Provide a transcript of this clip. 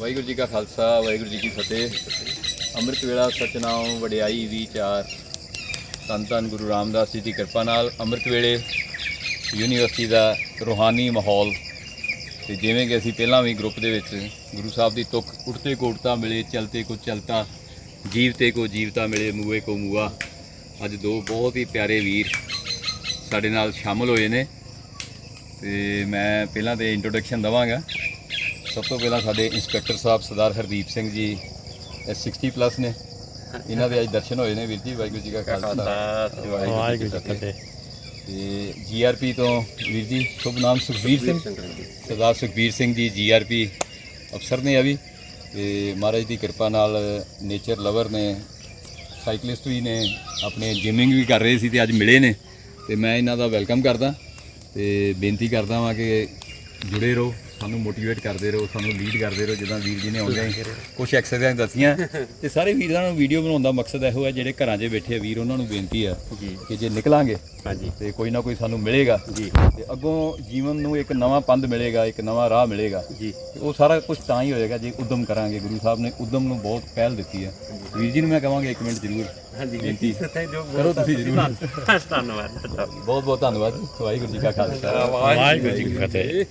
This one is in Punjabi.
ਵਾਹਿਗੁਰੂ ਜੀ ਕਾ ਖਾਲਸਾ, ਵਾਹਿਗੁਰੂ ਜੀ ਕੀ ਫਤਿਹ। ਅੰਮ੍ਰਿਤ ਵੇਲਾ ਸਚਨਾਮ ਵਡਿਆਈ ਵਿਚਾਰ ਧੰਨ ਧੰਨ ਗੁਰੂ ਰਾਮਦਾਸ ਜੀ ਦੀ ਕਿਰਪਾ ਨਾਲ ਅੰਮ੍ਰਿਤ ਵੇਲੇ ਯੂਨੀਵਰਸਿਟੀ ਦਾ ਰੂਹਾਨੀ ਮਾਹੌਲ ਤੇ ਜਿਵੇਂ ਕਿ ਅਸੀਂ ਪਹਿਲਾਂ ਵੀ ਗਰੁੱਪ ਦੇ ਵਿੱਚ ਗੁਰੂ ਸਾਹਿਬ ਦੀ ਤੁਕ ਉਠਤੇ ਕੋ ਉਠਤਾ ਮਿਲੇ, ਚਲਤੇ ਕੋ ਚਲਤਾ, ਜੀਵਤੇ ਕੋ ਜੀਵਤਾ ਮਿਲੇ ਮੂਏ ਕੋ ਮੂਆ ਅੱਜ ਦੋ ਬਹੁਤ ਹੀ ਪਿਆਰੇ ਵੀਰ ਸਾਡੇ ਨਾਲ ਸ਼ਾਮਲ ਹੋਏ ਨੇ। ਤੇ ਮੈਂ ਪਹਿਲਾਂ ਤੇ ਇੰਟਰੋਡਕਸ਼ਨ ਦਵਾਂਗਾ। ਸਭ ਤੋਂ ਪਹਿਲਾਂ ਸਾਡੇ ਇੰਸਪੈਕਟਰ ਸਾਹਿਬ ਸਰਦਾਰ ਹਰਦੀਪ ਸਿੰਘ ਜੀ ਇਹ 60 ਪਲੱਸ ਨੇ। ਇਹਨਾਂ ਦੇ ਅੱਜ ਦਰਸ਼ਨ ਹੋਏ ਨੇ ਵੀਰ ਜੀ ਵਾਹਿਗੁਰੂ ਜੀ ਕਾ ਖਾਲਸਾ। ਵਾਹਿਗੁਰੂ ਜੀ ਕੀ ਫਤਿਹ। ਤੇ ਜੀਆਰਪੀ ਤੋਂ ਵੀਰ ਜੀ ਸ਼ੁਭ ਨਾਮ ਸੁਖਬੀਰ ਸਿੰਘ। ਸਰਦਾਰ ਸੁਖਬੀਰ ਸਿੰਘ ਜੀ ਜੀਆਰਪੀ ਅਫਸਰ ਨੇ ਅਭੀ ਤੇ ਮਹਾਰਾਜ ਦੀ ਕਿਰਪਾ ਨਾਲ ਨੇਚਰ ਲਵਰ ਨੇ ਸਾਈਕਲਿਸਟ ਵੀ ਨੇ ਆਪਣੇ ਜਿਮਿੰਗ ਵੀ ਕਰ ਰਹੇ ਸੀ ਤੇ ਅੱਜ ਮਿਲੇ ਨੇ। ਤੇ ਮੈਂ ਇਹਨਾਂ ਦਾ ਵੈਲਕਮ ਕਰਦਾ ਤੇ ਬੇਨਤੀ ਕਰਦਾ ਵਾਂ ਕਿ ਜੁੜੇ ਰਹੋ। ਸਾਨੂੰ ਮੋਟੀਵੇਟ ਕਰਦੇ ਰਹੋ ਸਾਨੂੰ ਲੀਡ ਕਰਦੇ ਰਹੋ ਜਿੱਦਾਂ ਵੀਰ ਜੀ ਨੇ ਆਉਂਦੇ ਕੁਝ ਐਕਸਰਸਾਈਜ਼ ਦੱਸੀਆਂ। ਤੇ ਸਾਰੇ ਵੀਰਾਂ ਨੂੰ ਵੀਡੀਓ ਬਣਾਉਣ ਦਾ ਮਕਸਦ ਇਹੋ ਹੈ ਜਿਹੜੇ ਘਰਾਂ 'ਚ ਬੈਠੇ ਆ ਵੀਰ ਉਹਨਾਂ ਨੂੰ ਬੇਨਤੀ ਆ ਕਿ ਜੇ ਨਿਕਲਾਂਗੇ ਹਾਂਜੀ। ਤੇ ਕੋਈ ਨਾ ਕੋਈ ਸਾਨੂੰ ਮਿਲੇਗਾ ਜੀ। ਤੇ ਅੱਗੋਂ ਜੀਵਨ ਨੂੰ ਇੱਕ ਨਵਾਂ ਪੰਧ ਮਿਲੇਗਾ ਇੱਕ ਨਵਾਂ ਰਾਹ ਮਿਲੇਗਾ। ਜੀ। ਉਹ ਸਾਰਾ ਕੁਝ ਤਾਂ ਹੀ ਹੋਏਗਾ ਜੇ ਉਦਮ ਕਰਾਂਗੇ। ਗੁਰੂ ਸਾਹਿਬ ਨੇ ਉਦਮ ਨੂੰ ਬਹੁਤ ਪਹਿਲ ਦਿੱਤੀ ਹੈ ਵੀਰ ਜੀ ਨੂੰ ਮੈਂ ਕਹਾਂਗਾ ਇੱਕ ਮਿੰਟ ਜ਼ਰੂਰ। ਹਾਂਜੀ ਬੇਨਤੀ। ਕਰੋ ਤੁਸੀਂ ਜ਼ਰੂਰ। ਧੰਨਵਾਦ। ਬਹੁਤ ਬਹੁਤ ਧੰਨਵਾਦ ਵਾਹਿਗੁਰੂ ਜੀ ਕਾ ਖਾਲਸਾ। ਵਾਹਿਗੁਰੂ ਜੀ ਕੀ ਫਤਿਹ।